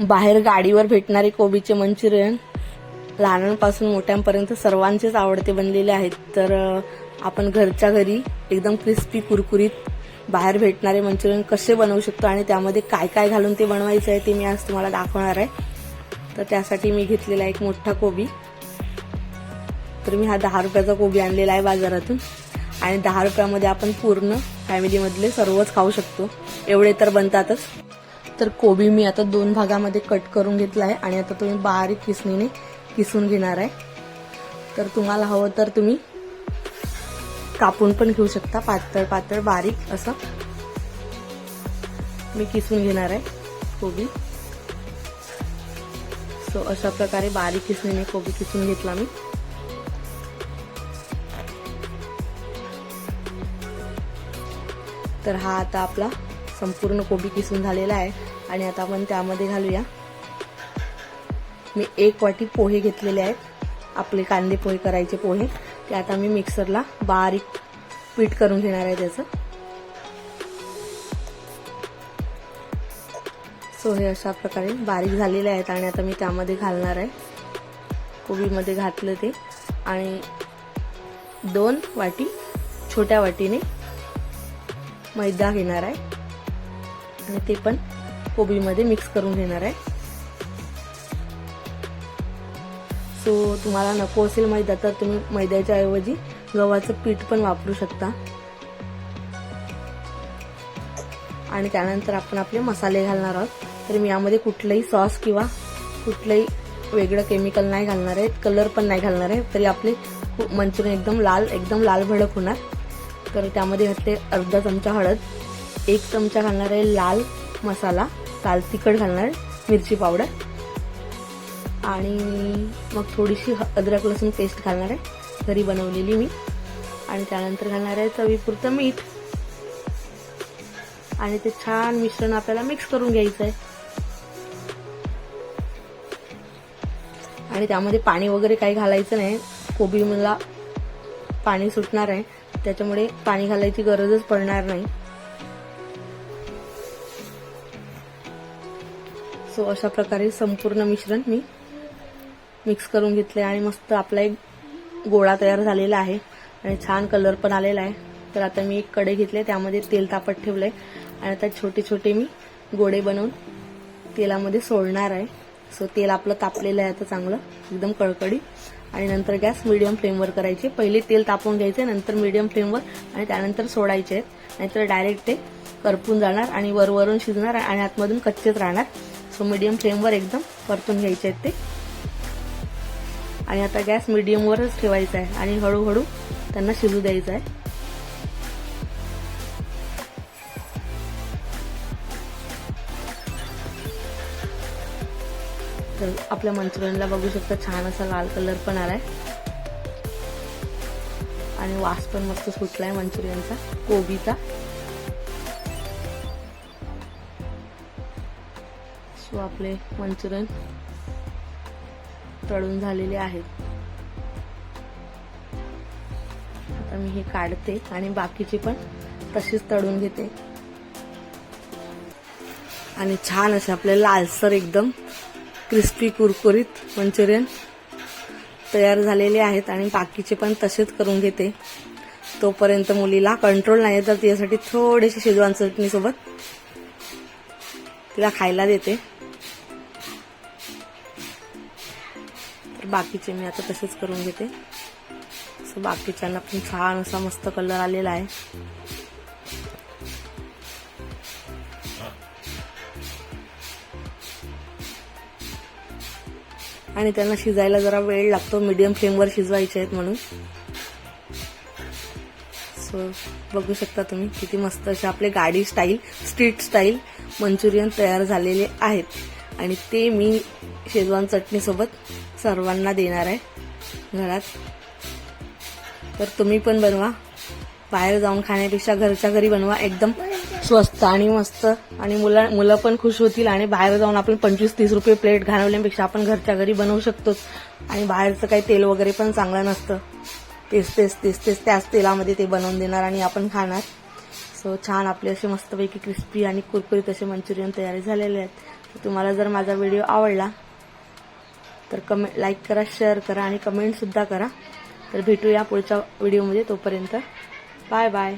बाहेर गाडीवर भेटणारे कोबीचे मंचुरियन लहानांपासून मोठ्यांपर्यंत सर्वांचेच आवडते बनलेले आहेत. तर आपण घरच्या घरी एकदम क्रिस्पी कुरकुरीत बाहेर भेटणारे मंचुरियन कसे बनवू शकतो आणि त्यामध्ये काय काय घालून ते बनवायचं आहे ते मी आज तुम्हाला दाखवणार आहे. तर त्यासाठी मी घेतलेला एक मोठा कोबी. तर मी हा दहा रुपयाचा कोबी आणलेला आहे बाजारातून. आणि दहा रुपयामध्ये आपण पूर्ण फॅमिलीमधले सर्वच खाऊ शकतो. एवढे तर बनतातच. तर कोबी मी आता दोन भागामध्ये कट करून घेतला आहे आणि आता तुम्ही बारीक किसणीने किसून घेणार आहे. तर तुम्हाला हवं तर तुम्ही कापून पण घेऊ शकता पातळ पातळ बारीक असं. मी किसून घेणार आहे कोबी. सो अशा प्रकारे बारीक किसणीने कोबी किसून घेतला मी. तर हा आता आपला संपूर्ण कोबी किसून झालेला आहे. आणि आता आपण त्यामध्ये घालूया. मी एक वाटी पोहे घेतलेले आहेत. आपले कांदे पोहे करायचे पोहे. ते आता मी मिक्सरला बारीक पीठ करून घेणार आहे त्याचं. सो हे अशा प्रकारे बारीक झालेले आहेत आणि आता मी त्यामध्ये घालणार आहे. कोबीमध्ये घातलं ते. आणि दोन वाटी छोट्या वाटीने मैदा घेणार आहे. आणि ते पण कोबीमध्ये मिक्स करून घेणार आहे. सो तुम्हाला नको असेल मैदा तर तुम्ही मैद्याच्या ऐवजी गव्हाचं पीठ पण वापरू शकता. आणि त्यानंतर आपण आपले मसाले घालणार आहोत. तर मी यामध्ये कुठलंही सॉस किंवा कुठलंही वेगळं केमिकल नाही घालणार आहे. कलर पण नाही घालणार आहे. तरी आपले मंचुरियन एकदम लाल एकदम लाल भडक होणार. तर त्यामध्ये घातले अर्धा चमचा हळद. एक चमचा घालणार आहे लाल मसाला लाल तिखट घालणार आहे मिरची पावडर. आणि मग थोडीशी अद्रक लसूण पेस्ट घालणार आहे. घरी बनवलेली मी. आणि त्यानंतर घालणार आहे चवीपुरतं मीठ. आणि ते छान मिश्रण आपल्याला मिक्स करून घ्यायचं आहे. आणि त्यामध्ये पाणी वगैरे काही घालायचं नाही. कोबी मला पाणी सुटणार आहे. त्याच्यामुळे पाणी घालायची गरजच पडणार नाही. सो अशा प्रकारे संपूर्ण मिश्रण मी मिक्स करून घेतले आणि मस्त आपला एक गोळा तयार झालेला आहे आणि छान कलर पण आलेला आहे. तर आता मी एक कडे घेतले त्यामध्ये तेल तापत ठेवलंय आणि आता छोटे छोटे मी गोडे बनवून तेलामध्ये सोडणार आहे. सो तेल आपलं तापलेलं आहे आता चांगलं एकदम कळकडी आणि नंतर गॅस मिडियम फ्लेमवर करायचे. पहिले तेल तापवून घ्यायचे नंतर मिडियम फ्लेमवर आणि त्यानंतर सोडायचे. आहेत नाहीतर डायरेक्ट ते करपून जाणार आणि वरवरून शिजणार आणि आतमधून कच्चेच राहणार. सो मिडियम फ्लेमवर एकदम परतून घ्यायचे आहेत ते. आणि आता गॅस मिडियमवरच ठेवायचा आहे आणि हळूहळू त्यांना शिजू द्यायचं आहे. तर आपल्या मंचुरियनला बघू शकता छान असा लाल कलर पण आलाय. आणि वास पण मस्त सुटलाय मंचुरियनचा कोबीचा. सो आपले मंचुरियन तळून झालेले आहेत. आता मी हे काढते आणि बाकीची पण तशीच तळून घेते. आणि छान असे आपले लालसर एकदम क्रिस्पी कुरकुरीत मंचुरियन तयार झालेले आहेत आणि बाकीचे पण तसेच करून घेते. तोपर्यंत मुलीला कंट्रोल नाही तर तिच्यासाठी थोडेसे शेजवान चटणीसोबत तिला खायला देते. बाकीचे मी आता तसेच करून घेते. सो बाकीच्यांना पण छान असा मस्त कलर आलेला आहे. आणि त्यांना शिजायला जरा वेळ लागतो मीडियम फ्लेमवर शिजवायचे आहेत म्हणून. सो बघू शकता तुम्ही किती मस्त असे आपले गाडी स्टाईल स्ट्रीट स्टाईल मंचुरियन तयार झालेले आहेत. आणि ते मी शेजवान चटणीसोबत सर्वांना देणार आहे घरात. तर तुम्ही पण बनवा. बाहेर जाऊन खाण्यापेक्षा घरच्या घरी बनवा. एकदम स्वस्त आणि मस्त. आणि मुलं मुलं पण खुश होतील आणि बाहेर जाऊन आपण पंचवीस तीस रुपये प्लेट घालवल्यापेक्षा आपण घरच्या घरी बनवू शकतो आणि बाहेरचं काही तेल वगैरे पण चांगलं नसतं. तेच तेच तेच तेच त्याच तेलामध्ये ते बनवून देणार आणि आपण खाणार. सो छान आपले असे मस्तपैकी क्रिस्पी आणि कुरकुरीत असे मंचुरियन तयार झालेले आहेत. तुम्हाला जर माझा व्हिडिओ आवडला तर कमेंट लाईक करा शेअर करा आणि कमेंटसुद्धा करा. तर भेटूया पुढच्या व्हिडिओमध्ये तोपर्यंत. Bye bye